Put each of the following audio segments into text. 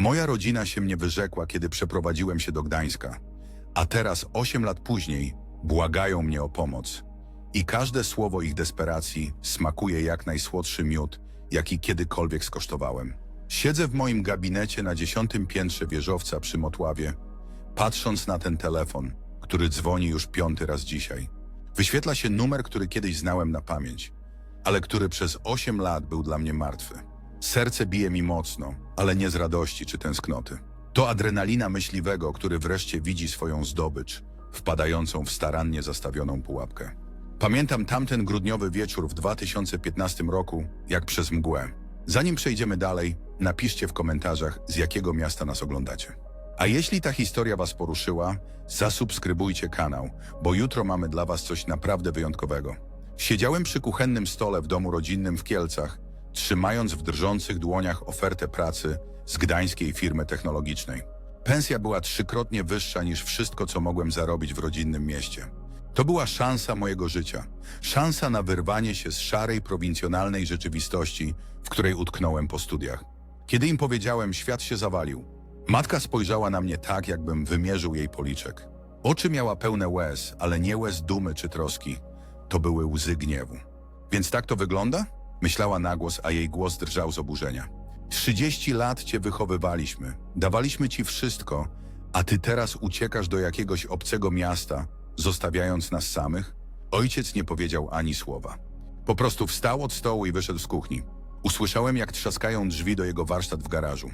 Moja rodzina się mnie wyrzekła, kiedy przeprowadziłem się do Gdańska, a teraz, osiem lat później, błagają mnie o pomoc. I każde słowo ich desperacji smakuje jak najsłodszy miód, jaki kiedykolwiek skosztowałem. Siedzę w moim gabinecie na dziesiątym piętrze wieżowca przy Motławie, patrząc na ten telefon, który dzwoni już piąty raz dzisiaj. Wyświetla się numer, który kiedyś znałem na pamięć, ale który przez osiem lat był dla mnie martwy. Serce bije mi mocno, ale nie z radości czy tęsknoty. To adrenalina myśliwego, który wreszcie widzi swoją zdobycz, wpadającą w starannie zastawioną pułapkę. Pamiętam tamten grudniowy wieczór w 2015 roku, jak przez mgłę. Zanim przejdziemy dalej, napiszcie w komentarzach, z jakiego miasta nas oglądacie. A jeśli ta historia Was poruszyła, zasubskrybujcie kanał, bo jutro mamy dla Was coś naprawdę wyjątkowego. Siedziałem przy kuchennym stole w domu rodzinnym w Kielcach, trzymając w drżących dłoniach ofertę pracy z gdańskiej firmy technologicznej. Pensja była trzykrotnie wyższa niż wszystko, co mogłem zarobić w rodzinnym mieście. To była szansa mojego życia. Szansa na wyrwanie się z szarej, prowincjonalnej rzeczywistości, w której utknąłem po studiach. Kiedy im powiedziałem, świat się zawalił. Matka spojrzała na mnie tak, jakbym wymierzył jej policzek. Oczy miała pełne łez, ale nie łez dumy czy troski. To były łzy gniewu. Więc tak to wygląda? Myślała na głos, a jej głos drżał z oburzenia. Trzydzieści lat cię wychowywaliśmy, dawaliśmy ci wszystko, a ty teraz uciekasz do jakiegoś obcego miasta, zostawiając nas samych? Ojciec nie powiedział ani słowa. Po prostu wstał od stołu i wyszedł z kuchni. Usłyszałem, jak trzaskają drzwi do jego warsztat w garażu.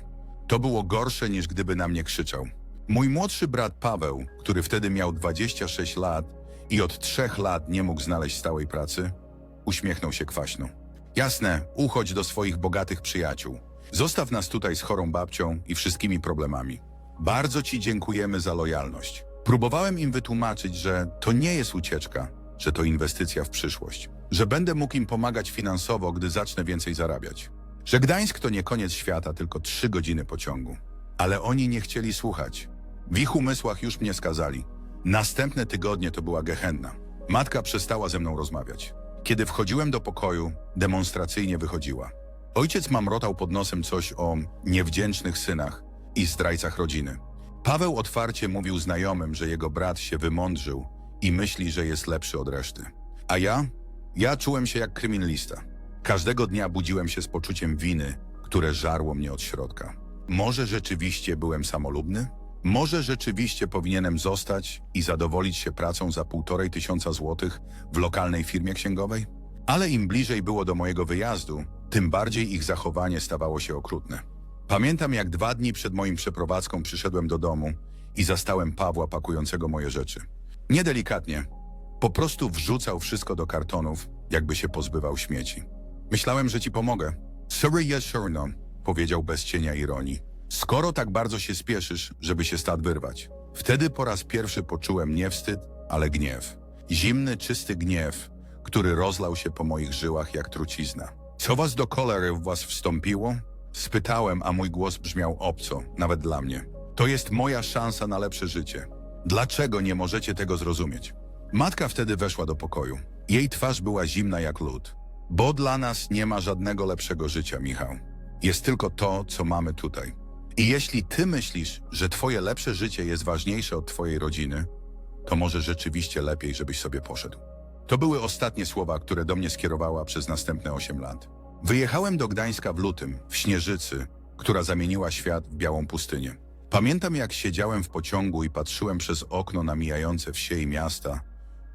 To było gorsze niż gdyby na mnie krzyczał. Mój młodszy brat Paweł, który wtedy miał 26 lat i od trzech lat nie mógł znaleźć stałej pracy, uśmiechnął się kwaśno. Jasne, uchodź do swoich bogatych przyjaciół. Zostaw nas tutaj z chorą babcią i wszystkimi problemami. Bardzo ci dziękujemy za lojalność. Próbowałem im wytłumaczyć, że to nie jest ucieczka, że to inwestycja w przyszłość, że będę mógł im pomagać finansowo, gdy zacznę więcej zarabiać. Że Gdańsk to nie koniec świata, tylko trzy godziny pociągu. Ale oni nie chcieli słuchać. W ich umysłach już mnie skazali. Następne tygodnie to była gehenna. Matka przestała ze mną rozmawiać. Kiedy wchodziłem do pokoju, demonstracyjnie wychodziła. Ojciec mamrotał pod nosem coś o niewdzięcznych synach i zdrajcach rodziny. Paweł otwarcie mówił znajomym, że jego brat się wymądrzył i myśli, że jest lepszy od reszty. A ja? Ja czułem się jak kryminalista. Każdego dnia budziłem się z poczuciem winy, które żarło mnie od środka. Może rzeczywiście byłem samolubny? Może rzeczywiście powinienem zostać i zadowolić się pracą za półtorej tysiąca złotych w lokalnej firmie księgowej? Ale im bliżej było do mojego wyjazdu, tym bardziej ich zachowanie stawało się okrutne. Pamiętam, jak dwa dni przed moim przeprowadzką przyszedłem do domu i zastałem Pawła pakującego moje rzeczy. Niedelikatnie, po prostu wrzucał wszystko do kartonów, jakby się pozbywał śmieci. Myślałem, że ci pomogę. Sorry, yes, sure, no, powiedział bez cienia ironii. Skoro tak bardzo się spieszysz, żeby się stąd wyrwać. Wtedy po raz pierwszy poczułem nie wstyd, ale gniew. Zimny, czysty gniew, który rozlał się po moich żyłach jak trucizna. Co was do cholery w was wstąpiło? Spytałem, a mój głos brzmiał obco, nawet dla mnie. To jest moja szansa na lepsze życie. Dlaczego nie możecie tego zrozumieć? Matka wtedy weszła do pokoju. Jej twarz była zimna jak lód. Bo dla nas nie ma żadnego lepszego życia, Michał. Jest tylko to, co mamy tutaj. I jeśli ty myślisz, że twoje lepsze życie jest ważniejsze od twojej rodziny, to może rzeczywiście lepiej, żebyś sobie poszedł. To były ostatnie słowa, które do mnie skierowała przez następne 8 lat. Wyjechałem do Gdańska w lutym, w Śnieżycy, która zamieniła świat w białą pustynię. Pamiętam, jak siedziałem w pociągu i patrzyłem przez okno na mijające wsie i miasta,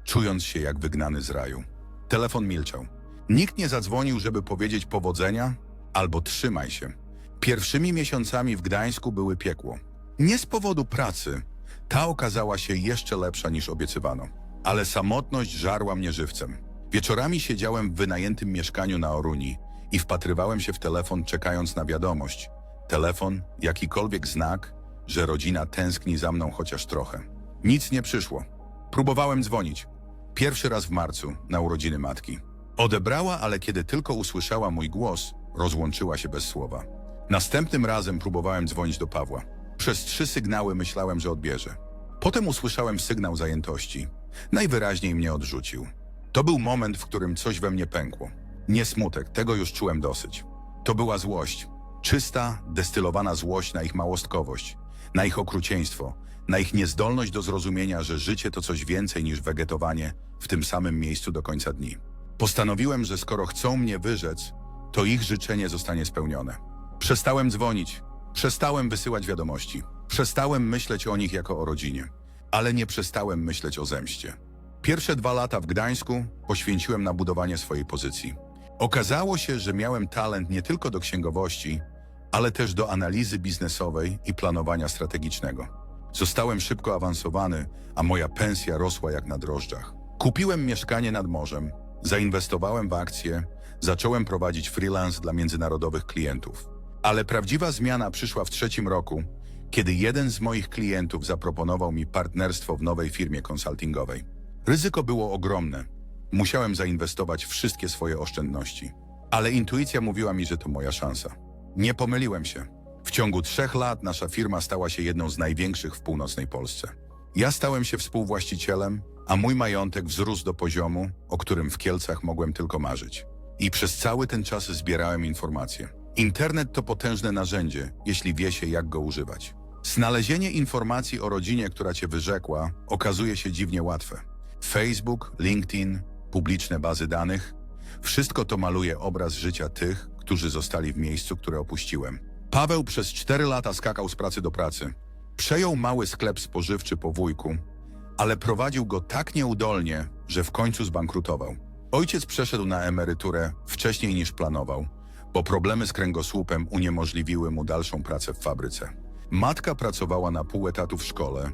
czując się jak wygnany z raju. Telefon milczał. Nikt nie zadzwonił, żeby powiedzieć powodzenia albo trzymaj się. Pierwszymi miesiącami w Gdańsku były piekło. Nie z powodu pracy. Ta okazała się jeszcze lepsza niż obiecywano. Ale samotność żarła mnie żywcem. Wieczorami siedziałem w wynajętym mieszkaniu na Oruni i wpatrywałem się w telefon, czekając na wiadomość. Telefon, jakikolwiek znak, że rodzina tęskni za mną chociaż trochę. Nic nie przyszło. Próbowałem dzwonić. Pierwszy raz w marcu, na urodziny matki. Odebrała, ale kiedy tylko usłyszała mój głos, rozłączyła się bez słowa. Następnym razem próbowałem dzwonić do Pawła. Przez trzy sygnały myślałem, że odbierze. Potem usłyszałem sygnał zajętości. Najwyraźniej mnie odrzucił. To był moment, w którym coś we mnie pękło. Nie smutek, tego już czułem dosyć. To była złość. Czysta, destylowana złość na ich małostkowość, na ich okrucieństwo, na ich niezdolność do zrozumienia, że życie to coś więcej niż wegetowanie w tym samym miejscu do końca dni. Postanowiłem, że skoro chcą mnie wyrzec, to ich życzenie zostanie spełnione. Przestałem dzwonić, przestałem wysyłać wiadomości, przestałem myśleć o nich jako o rodzinie, ale nie przestałem myśleć o zemście. Pierwsze dwa lata w Gdańsku poświęciłem na budowanie swojej pozycji. Okazało się, że miałem talent nie tylko do księgowości, ale też do analizy biznesowej i planowania strategicznego. Zostałem szybko awansowany, a moja pensja rosła jak na drożdżach. Kupiłem mieszkanie nad morzem, zainwestowałem w akcje, zacząłem prowadzić freelance dla międzynarodowych klientów. Ale prawdziwa zmiana przyszła w trzecim roku, kiedy jeden z moich klientów zaproponował mi partnerstwo w nowej firmie konsultingowej. Ryzyko było ogromne. Musiałem zainwestować wszystkie swoje oszczędności. Ale intuicja mówiła mi, że to moja szansa. Nie pomyliłem się. W ciągu trzech lat nasza firma stała się jedną z największych w północnej Polsce. Ja stałem się współwłaścicielem, a mój majątek wzrósł do poziomu, o którym w Kielcach mogłem tylko marzyć. I przez cały ten czas zbierałem informacje. Internet to potężne narzędzie, jeśli wie się, jak go używać. Znalezienie informacji o rodzinie, która cię wyrzekła, okazuje się dziwnie łatwe. Facebook, LinkedIn, publiczne bazy danych wszystko to maluje obraz życia tych, którzy zostali w miejscu, które opuściłem. Paweł przez cztery lata skakał z pracy do pracy. Przejął mały sklep spożywczy po wujku, ale prowadził go tak nieudolnie, że w końcu zbankrutował. Ojciec przeszedł na emeryturę wcześniej niż planował, bo problemy z kręgosłupem uniemożliwiły mu dalszą pracę w fabryce. Matka pracowała na pół etatu w szkole,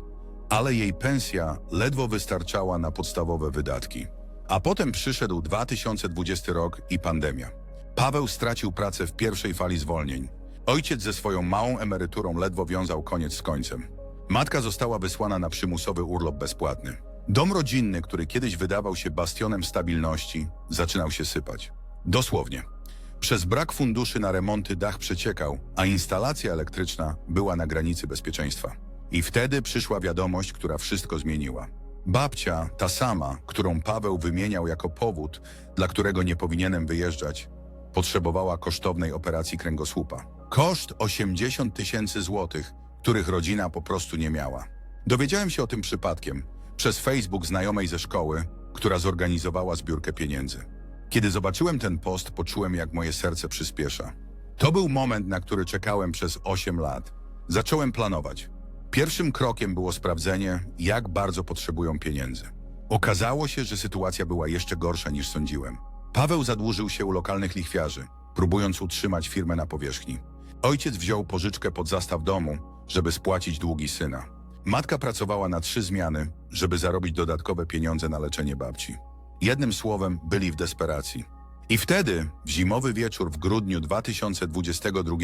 ale jej pensja ledwo wystarczała na podstawowe wydatki. A potem przyszedł 2020 rok i pandemia. Paweł stracił pracę w pierwszej fali zwolnień. Ojciec ze swoją małą emeryturą ledwo wiązał koniec z końcem. Matka została wysłana na przymusowy urlop bezpłatny. Dom rodzinny, który kiedyś wydawał się bastionem stabilności, zaczynał się sypać. Dosłownie. Przez brak funduszy na remonty dach przeciekał, a instalacja elektryczna była na granicy bezpieczeństwa. I wtedy przyszła wiadomość, która wszystko zmieniła. Babcia, ta sama, którą Paweł wymieniał jako powód, dla którego nie powinienem wyjeżdżać, potrzebowała kosztownej operacji kręgosłupa. Koszt 80 tysięcy złotych, których rodzina po prostu nie miała. Dowiedziałem się o tym przypadkiem przez Facebook znajomej ze szkoły, która zorganizowała zbiórkę pieniędzy. Kiedy zobaczyłem ten post, poczułem, jak moje serce przyspiesza. To był moment, na który czekałem przez 8 lat. Zacząłem planować. Pierwszym krokiem było sprawdzenie, jak bardzo potrzebują pieniędzy. Okazało się, że sytuacja była jeszcze gorsza niż sądziłem. Paweł zadłużył się u lokalnych lichwiarzy, próbując utrzymać firmę na powierzchni. Ojciec wziął pożyczkę pod zastaw domu, żeby spłacić długi syna. Matka pracowała na trzy zmiany, żeby zarobić dodatkowe pieniądze na leczenie babci. Jednym słowem, byli w desperacji. I wtedy, w zimowy wieczór w grudniu 2022,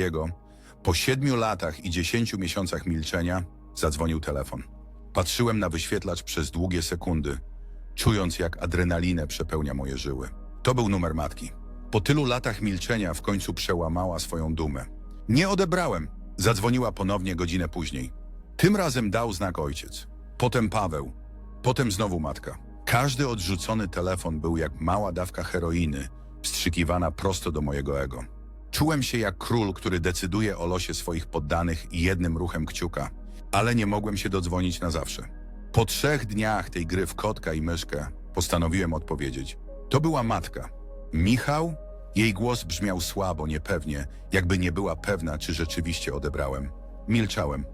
po siedmiu latach i dziesięciu miesiącach milczenia, zadzwonił telefon. Patrzyłem na wyświetlacz przez długie sekundy, czując jak adrenalinę przepełnia moje żyły. To był numer matki. Po tylu latach milczenia w końcu przełamała swoją dumę. Nie odebrałem. Zadzwoniła ponownie godzinę później. Tym razem dał znak ojciec. Potem Paweł. Potem znowu matka. Każdy odrzucony telefon był jak mała dawka heroiny, wstrzykiwana prosto do mojego ego. Czułem się jak król, który decyduje o losie swoich poddanych jednym ruchem kciuka, ale nie mogłem się dodzwonić na zawsze. Po trzech dniach tej gry w kotka i myszkę postanowiłem odpowiedzieć. To była matka. Michał? Jej głos brzmiał słabo, niepewnie, jakby nie była pewna, czy rzeczywiście odebrałem. Milczałem.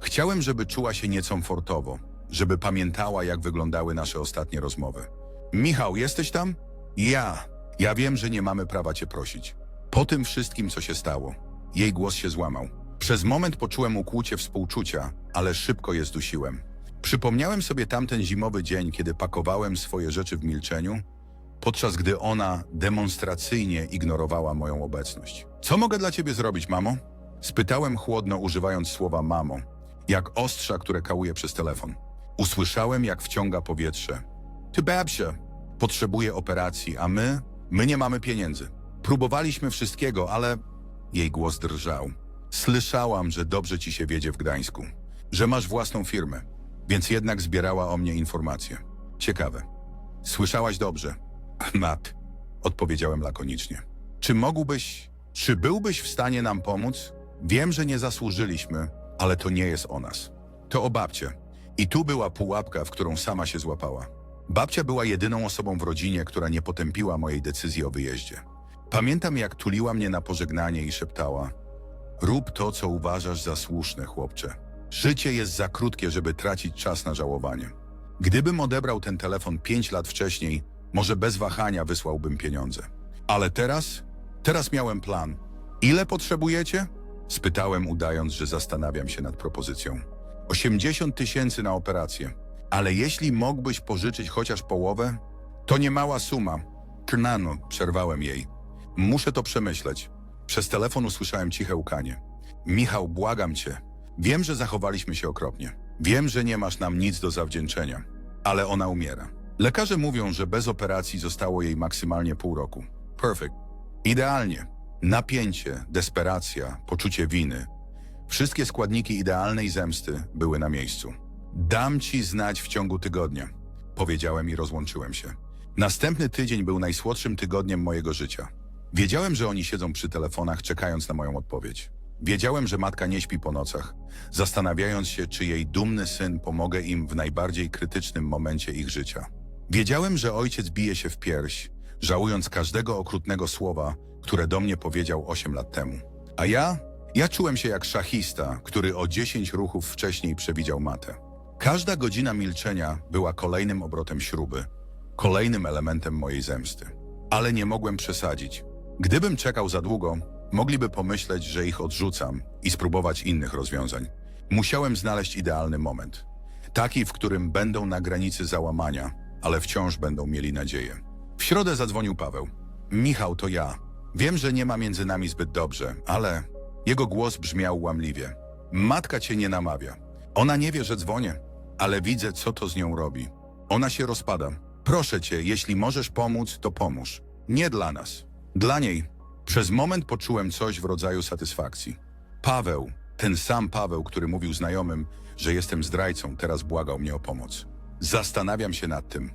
Chciałem, żeby czuła się niecomfortowo, żeby pamiętała, jak wyglądały nasze ostatnie rozmowy. Michał, jesteś tam? Ja. Ja wiem, że nie mamy prawa cię prosić. Po tym wszystkim, co się stało, jej głos się złamał. Przez moment poczułem ukłucie współczucia, ale szybko je zdusiłem. Przypomniałem sobie tamten zimowy dzień, kiedy pakowałem swoje rzeczy w milczeniu, podczas gdy ona demonstracyjnie ignorowała moją obecność. Co mogę dla ciebie zrobić, mamo? Spytałem chłodno, używając słowa mamo, jak ostrza, które kałuje przez telefon. Usłyszałem, jak wciąga powietrze. Ty, Babsia, potrzebuje operacji, a my? My nie mamy pieniędzy. Próbowaliśmy wszystkiego, ale... Jej głos drżał. Słyszałam, że dobrze ci się wiedzie w Gdańsku. Że masz własną firmę. Więc jednak zbierała o mnie informacje. Ciekawe. Słyszałaś dobrze. Mat, odpowiedziałem lakonicznie. Czy mógłbyś Czy byłbyś w stanie nam pomóc? Wiem, że nie zasłużyliśmy, ale to nie jest o nas. To o babcie. I tu była pułapka, w którą sama się złapała. Babcia była jedyną osobą w rodzinie, która nie potępiła mojej decyzji o wyjeździe. Pamiętam, jak tuliła mnie na pożegnanie i szeptała: Rób to, co uważasz za słuszne, chłopcze. Życie jest za krótkie, żeby tracić czas na żałowanie. Gdybym odebrał ten telefon pięć lat wcześniej, może bez wahania wysłałbym pieniądze. Ale teraz? Teraz miałem plan. Ile potrzebujecie? Spytałem, udając, że zastanawiam się nad propozycją. 80 tysięcy na operację. Ale jeśli mógłbyś pożyczyć chociaż połowę? To nie mała suma. Trnano, przerwałem jej. Muszę to przemyśleć. Przez telefon usłyszałem ciche łkanie. Michał, błagam cię. Wiem, że zachowaliśmy się okropnie. Wiem, że nie masz nam nic do zawdzięczenia. Ale ona umiera. Lekarze mówią, że bez operacji zostało jej maksymalnie pół roku. Perfect. Idealnie. Napięcie, desperacja, poczucie winy. Wszystkie składniki idealnej zemsty były na miejscu. Dam ci znać w ciągu tygodnia, powiedziałem i rozłączyłem się. Następny tydzień był najsłodszym tygodniem mojego życia. Wiedziałem, że oni siedzą przy telefonach, czekając na moją odpowiedź. Wiedziałem, że matka nie śpi po nocach, zastanawiając się, czy jej dumny syn pomogę im w najbardziej krytycznym momencie ich życia. Wiedziałem, że ojciec bije się w pierś, żałując każdego okrutnego słowa, które do mnie powiedział 8 lat temu. A ja? Ja czułem się jak szachista, który o 10 ruchów wcześniej przewidział matę. Każda godzina milczenia była kolejnym obrotem śruby, kolejnym elementem mojej zemsty. Ale nie mogłem przesadzić. Gdybym czekał za długo, mogliby pomyśleć, że ich odrzucam i spróbować innych rozwiązań. Musiałem znaleźć idealny moment. Taki, w którym będą na granicy załamania, ale wciąż będą mieli nadzieję. W środę zadzwonił Paweł. Michał, to ja. Wiem, że nie ma między nami zbyt dobrze, ale jego głos brzmiał łamliwie. Matka cię nie namawia. Ona nie wie, że dzwonię, ale widzę, co to z nią robi. Ona się rozpada. Proszę cię, jeśli możesz pomóc, to pomóż. Nie dla nas. Dla niej. Przez moment poczułem coś w rodzaju satysfakcji. Paweł, ten sam Paweł, który mówił znajomym, że jestem zdrajcą, teraz błagał mnie o pomoc. Zastanawiam się nad tym.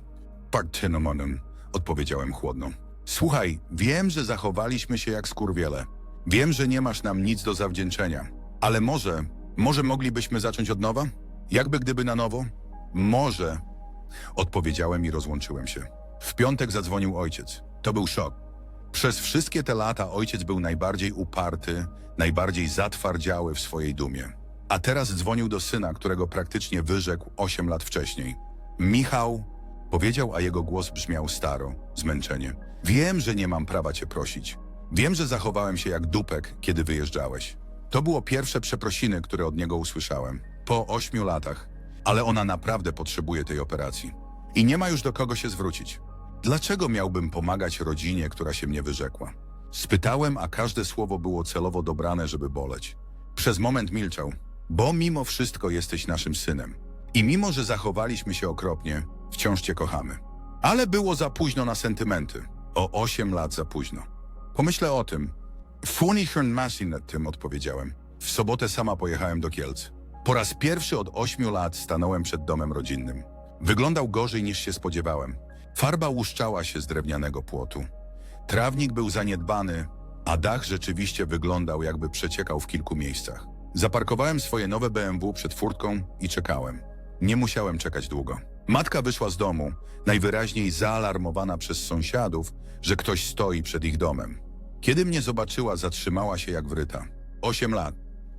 Partynomonem, odpowiedziałem chłodno. Słuchaj, wiem, że zachowaliśmy się jak skurwiele. Wiem, że nie masz nam nic do zawdzięczenia. Ale może, może moglibyśmy zacząć od nowa? Jakby gdyby na nowo? Może. Odpowiedziałem i rozłączyłem się. W piątek zadzwonił ojciec. To był szok. Przez wszystkie te lata ojciec był najbardziej uparty, najbardziej zatwardziały w swojej dumie. A teraz dzwonił do syna, którego praktycznie wyrzekł 8 lat wcześniej. Michał, powiedział, a jego głos brzmiał staro, zmęczenie. Wiem, że nie mam prawa cię prosić. Wiem, że zachowałem się jak dupek, kiedy wyjeżdżałeś. To było pierwsze przeprosiny, które od niego usłyszałem. Po ośmiu latach. Ale ona naprawdę potrzebuje tej operacji. I nie ma już do kogo się zwrócić. Dlaczego miałbym pomagać rodzinie, która się mnie wyrzekła? Spytałem, a każde słowo było celowo dobrane, żeby boleć. Przez moment milczał, bo mimo wszystko jesteś naszym synem. I mimo, że zachowaliśmy się okropnie, wciąż cię kochamy. Ale było za późno na sentymenty. O osiem lat za późno. Pomyślę o tym. Masi nad tym odpowiedziałem. W sobotę sama pojechałem do Kielc. Po raz pierwszy od ośmiu lat stanąłem przed domem rodzinnym. Wyglądał gorzej niż się spodziewałem. Farba łuszczała się z drewnianego płotu. Trawnik był zaniedbany, a dach rzeczywiście wyglądał jakby przeciekał w kilku miejscach. Zaparkowałem swoje nowe BMW przed furtką i czekałem. Nie musiałem czekać długo. Matka wyszła z domu, najwyraźniej zaalarmowana przez sąsiadów, że ktoś stoi przed ich domem. Kiedy mnie zobaczyła, zatrzymała się jak wryta. Osiem lat.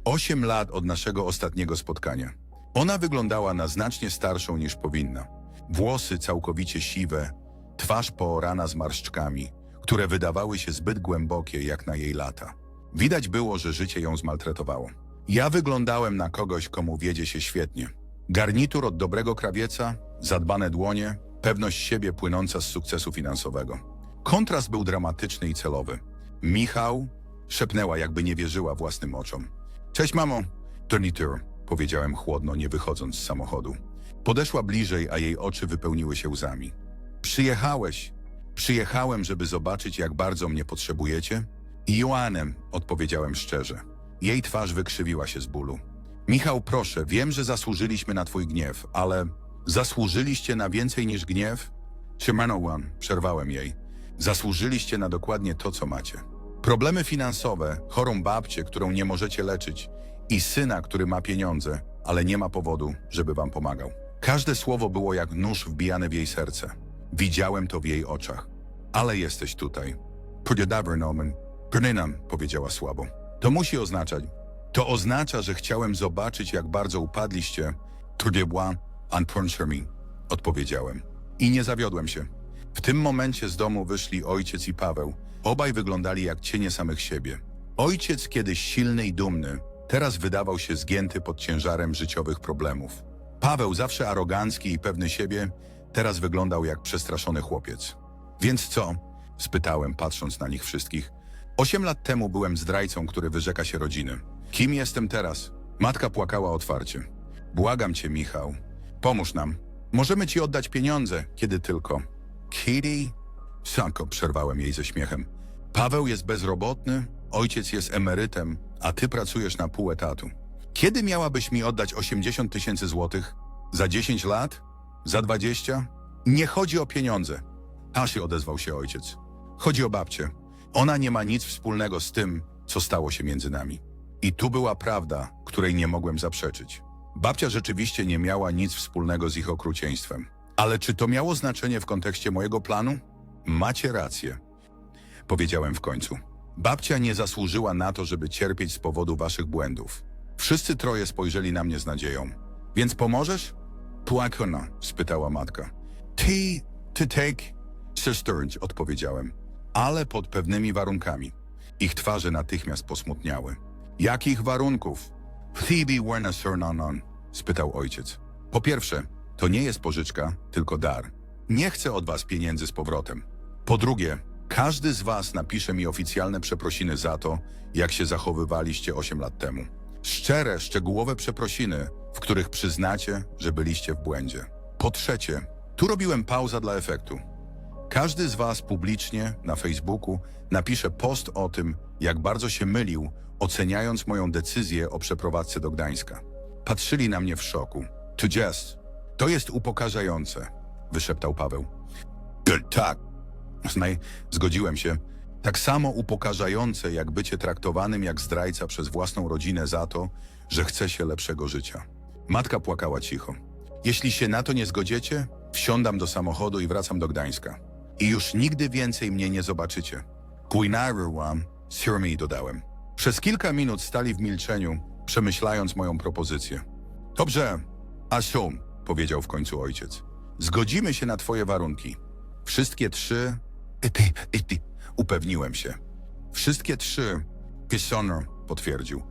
Osiem lat od naszego ostatniego spotkania. Ona wyglądała na znacznie starszą niż powinna. Włosy całkowicie siwe, twarz poorana zmarszczkami, które wydawały się zbyt głębokie jak na jej lata. Widać było, że życie ją zmaltretowało. Ja wyglądałem na kogoś, komu wiedzie się świetnie. Garnitur od dobrego krawieca, zadbane dłonie, pewność siebie płynąca z sukcesu finansowego. Kontrast był dramatyczny i celowy. Michał szepnęła, jakby nie wierzyła własnym oczom. Cześć, mamo. Garnitur, powiedziałem chłodno, nie wychodząc z samochodu. Podeszła bliżej, a jej oczy wypełniły się łzami. Przyjechałeś. Przyjechałem, żeby zobaczyć, jak bardzo mnie potrzebujecie? Joanem, odpowiedziałem szczerze. Jej twarz wykrzywiła się z bólu. Michał, proszę, wiem, że zasłużyliśmy na twój gniew, ale zasłużyliście na więcej niż gniew? Siemano One, przerwałem jej. Zasłużyliście na dokładnie to, co macie. Problemy finansowe, chorą babcię, którą nie możecie leczyć i syna, który ma pieniądze, ale nie ma powodu, żeby wam pomagał. Każde słowo było jak nóż wbijany w jej serce. Widziałem to w jej oczach. Ale jesteś tutaj. Podziadaber nomen. Brnynam, powiedziała słabo. To musi oznaczać. To oznacza, że chciałem zobaczyć, jak bardzo upadliście. Trudiebła, mi, odpowiedziałem. I nie zawiodłem się. W tym momencie z domu wyszli ojciec i Paweł. Obaj wyglądali jak cienie samych siebie. Ojciec kiedyś silny i dumny, teraz wydawał się zgięty pod ciężarem życiowych problemów. Paweł, zawsze arogancki i pewny siebie, teraz wyglądał jak przestraszony chłopiec. Więc co? spytałem, patrząc na nich wszystkich. Osiem lat temu byłem zdrajcą, który wyrzeka się rodziny. Kim jestem teraz? Matka płakała otwarcie. Błagam cię, Michał. Pomóż nam. Możemy ci oddać pieniądze, kiedy tylko. Kitty? Sanko, przerwałem jej ze śmiechem. Paweł jest bezrobotny, ojciec jest emerytem, a ty pracujesz na pół etatu. Kiedy miałabyś mi oddać 80 tysięcy złotych? Za 10 lat? Za 20? Nie chodzi o pieniądze. Asie odezwał się ojciec. Chodzi o babcię. Ona nie ma nic wspólnego z tym, co stało się między nami. I tu była prawda, której nie mogłem zaprzeczyć. Babcia rzeczywiście nie miała nic wspólnego z ich okrucieństwem. Ale czy to miało znaczenie w kontekście mojego planu? Macie rację, powiedziałem w końcu. Babcia nie zasłużyła na to, żeby cierpieć z powodu waszych błędów. Wszyscy troje spojrzeli na mnie z nadzieją. Więc pomożesz? Płakona, spytała matka. Ty, ty take, sisters, odpowiedziałem. Ale pod pewnymi warunkami. Ich twarze natychmiast posmutniały. Jakich warunków? Phoebe Werner Sernanon, spytał ojciec. Po pierwsze, to nie jest pożyczka, tylko dar. Nie chcę od was pieniędzy z powrotem. Po drugie, każdy z was napisze mi oficjalne przeprosiny za to, jak się zachowywaliście 8 lat temu. Szczere, szczegółowe przeprosiny, w których przyznacie, że byliście w błędzie. Po trzecie, tu robiłem pauza dla efektu. Każdy z was publicznie na Facebooku napisze post o tym, jak bardzo się mylił, oceniając moją decyzję o przeprowadzce do Gdańska. Patrzyli na mnie w szoku. To jest, to jest upokarzające, wyszeptał Paweł. Tak, Znaj, zgodziłem się. Tak samo upokarzające, jak bycie traktowanym jak zdrajca przez własną rodzinę za to, że chce się lepszego życia. Matka płakała cicho. Jeśli się na to nie zgodziecie, wsiądam do samochodu i wracam do Gdańska. I już nigdy więcej mnie nie zobaczycie. Kuinarwam, Sirmi dodałem. Przez kilka minut stali w milczeniu, przemyślając moją propozycję. Dobrze, Asum, powiedział w końcu ojciec. Zgodzimy się na twoje warunki. Wszystkie trzy Ity, ity, upewniłem się. Wszystkie trzy, Pisonor potwierdził.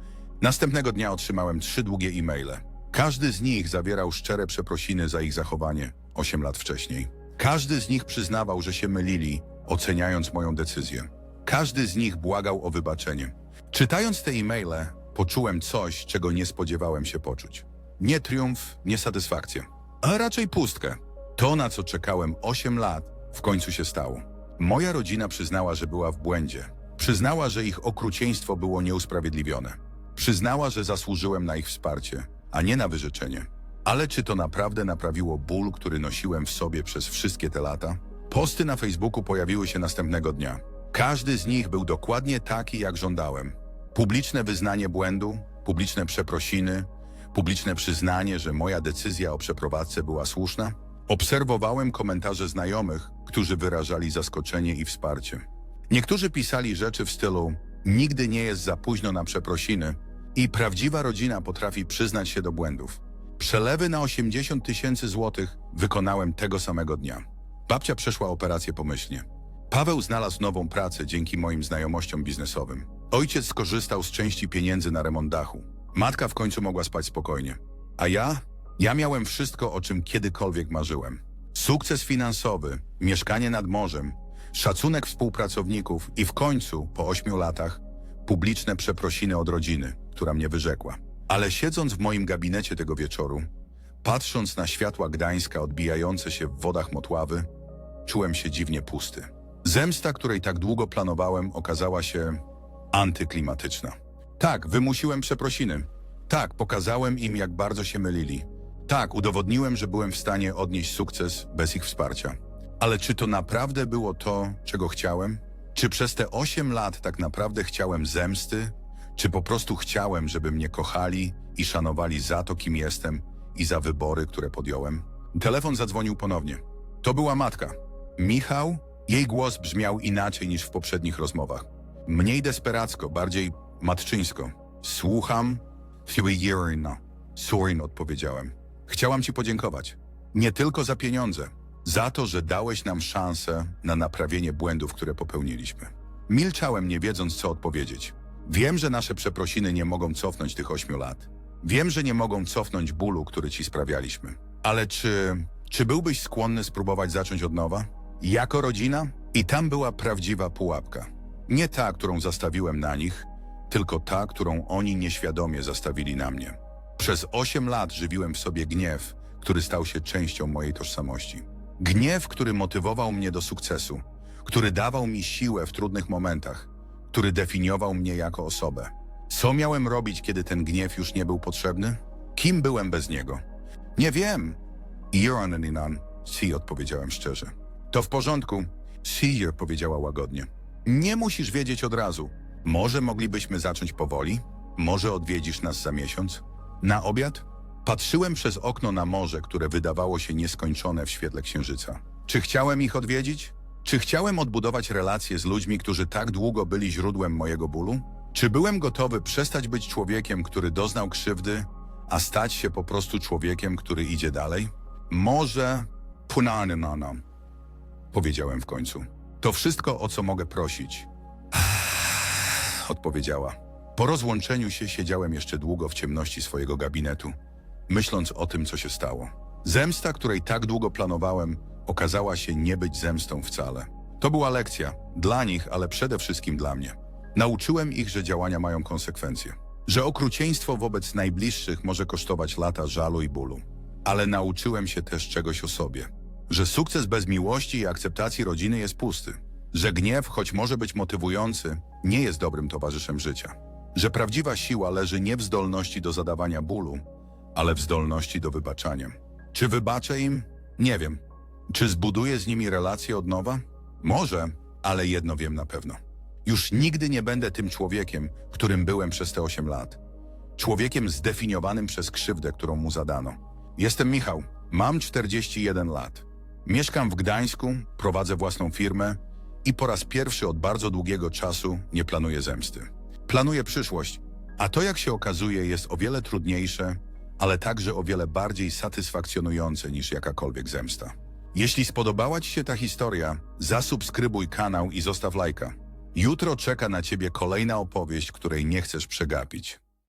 Następnego dnia otrzymałem trzy długie e-maile. Każdy z nich zawierał szczere przeprosiny za ich zachowanie osiem lat wcześniej. Każdy z nich przyznawał, że się mylili, oceniając moją decyzję. Każdy z nich błagał o wybaczenie. Czytając te e-maile, poczułem coś, czego nie spodziewałem się poczuć. Nie triumf, nie satysfakcję, a raczej pustkę. To, na co czekałem 8 lat, w końcu się stało. Moja rodzina przyznała, że była w błędzie. Przyznała, że ich okrucieństwo było nieusprawiedliwione. Przyznała, że zasłużyłem na ich wsparcie, a nie na wyrzeczenie. Ale czy to naprawdę naprawiło ból, który nosiłem w sobie przez wszystkie te lata? Posty na Facebooku pojawiły się następnego dnia. Każdy z nich był dokładnie taki, jak żądałem. Publiczne wyznanie błędu, publiczne przeprosiny, publiczne przyznanie, że moja decyzja o przeprowadzce była słuszna. Obserwowałem komentarze znajomych, którzy wyrażali zaskoczenie i wsparcie. Niektórzy pisali rzeczy w stylu nigdy nie jest za późno na przeprosiny i prawdziwa rodzina potrafi przyznać się do błędów. Przelewy na 80 tysięcy złotych wykonałem tego samego dnia. Babcia przeszła operację pomyślnie. Paweł znalazł nową pracę dzięki moim znajomościom biznesowym. Ojciec skorzystał z części pieniędzy na remont dachu. Matka w końcu mogła spać spokojnie. A ja? Ja miałem wszystko, o czym kiedykolwiek marzyłem. Sukces finansowy, mieszkanie nad morzem, szacunek współpracowników i w końcu, po ośmiu latach, publiczne przeprosiny od rodziny, która mnie wyrzekła. Ale siedząc w moim gabinecie tego wieczoru, patrząc na światła Gdańska odbijające się w wodach Motławy, czułem się dziwnie pusty. Zemsta, której tak długo planowałem, okazała się antyklimatyczna. Tak, wymusiłem przeprosiny. Tak, pokazałem im, jak bardzo się mylili. Tak, udowodniłem, że byłem w stanie odnieść sukces bez ich wsparcia. Ale czy to naprawdę było to, czego chciałem? Czy przez te 8 lat tak naprawdę chciałem zemsty? Czy po prostu chciałem, żeby mnie kochali i szanowali za to, kim jestem i za wybory, które podjąłem? Telefon zadzwonił ponownie. To była matka. Michał? Jej głos brzmiał inaczej niż w poprzednich rozmowach. Mniej desperacko, bardziej matczyńsko. Słucham? Fiuirino. Surin odpowiedziałem. Chciałam ci podziękować. Nie tylko za pieniądze. Za to, że dałeś nam szansę na naprawienie błędów, które popełniliśmy. Milczałem, nie wiedząc, co odpowiedzieć. Wiem, że nasze przeprosiny nie mogą cofnąć tych ośmiu lat. Wiem, że nie mogą cofnąć bólu, który ci sprawialiśmy. Ale czy... czy byłbyś skłonny spróbować zacząć od nowa? Jako rodzina? I tam była prawdziwa pułapka. Nie ta, którą zastawiłem na nich, tylko ta, którą oni nieświadomie zastawili na mnie. Przez osiem lat żywiłem w sobie gniew, który stał się częścią mojej tożsamości. Gniew, który motywował mnie do sukcesu, który dawał mi siłę w trudnych momentach, który definiował mnie jako osobę. Co miałem robić, kiedy ten gniew już nie był potrzebny? Kim byłem bez niego? Nie wiem. Ironaninan, si odpowiedziałem szczerze. To w porządku. Seer powiedziała łagodnie. Nie musisz wiedzieć od razu. Może moglibyśmy zacząć powoli? Może odwiedzisz nas za miesiąc? Na obiad? Patrzyłem przez okno na morze, które wydawało się nieskończone w świetle księżyca. Czy chciałem ich odwiedzić? Czy chciałem odbudować relacje z ludźmi, którzy tak długo byli źródłem mojego bólu? Czy byłem gotowy przestać być człowiekiem, który doznał krzywdy, a stać się po prostu człowiekiem, który idzie dalej? Może punanana, powiedziałem w końcu. To wszystko, o co mogę prosić. Odpowiedziała. Po rozłączeniu się siedziałem jeszcze długo w ciemności swojego gabinetu, myśląc o tym, co się stało. Zemsta, której tak długo planowałem, okazała się nie być zemstą wcale. To była lekcja, dla nich, ale przede wszystkim dla mnie. Nauczyłem ich, że działania mają konsekwencje. Że okrucieństwo wobec najbliższych może kosztować lata żalu i bólu. Ale nauczyłem się też czegoś o sobie. Że sukces bez miłości i akceptacji rodziny jest pusty. Że gniew, choć może być motywujący, nie jest dobrym towarzyszem życia. Że prawdziwa siła leży nie w zdolności do zadawania bólu, ale w zdolności do wybaczania. Czy wybaczę im? Nie wiem. Czy zbuduję z nimi relacje od nowa? Może, ale jedno wiem na pewno. Już nigdy nie będę tym człowiekiem, którym byłem przez te 8 lat. Człowiekiem zdefiniowanym przez krzywdę, którą mu zadano. Jestem Michał, mam 41 lat. Mieszkam w Gdańsku, prowadzę własną firmę i po raz pierwszy od bardzo długiego czasu nie planuję zemsty. Planuję przyszłość, a to jak się okazuje jest o wiele trudniejsze, ale także o wiele bardziej satysfakcjonujące niż jakakolwiek zemsta. Jeśli spodobała Ci się ta historia, zasubskrybuj kanał i zostaw lajka. Jutro czeka na Ciebie kolejna opowieść, której nie chcesz przegapić.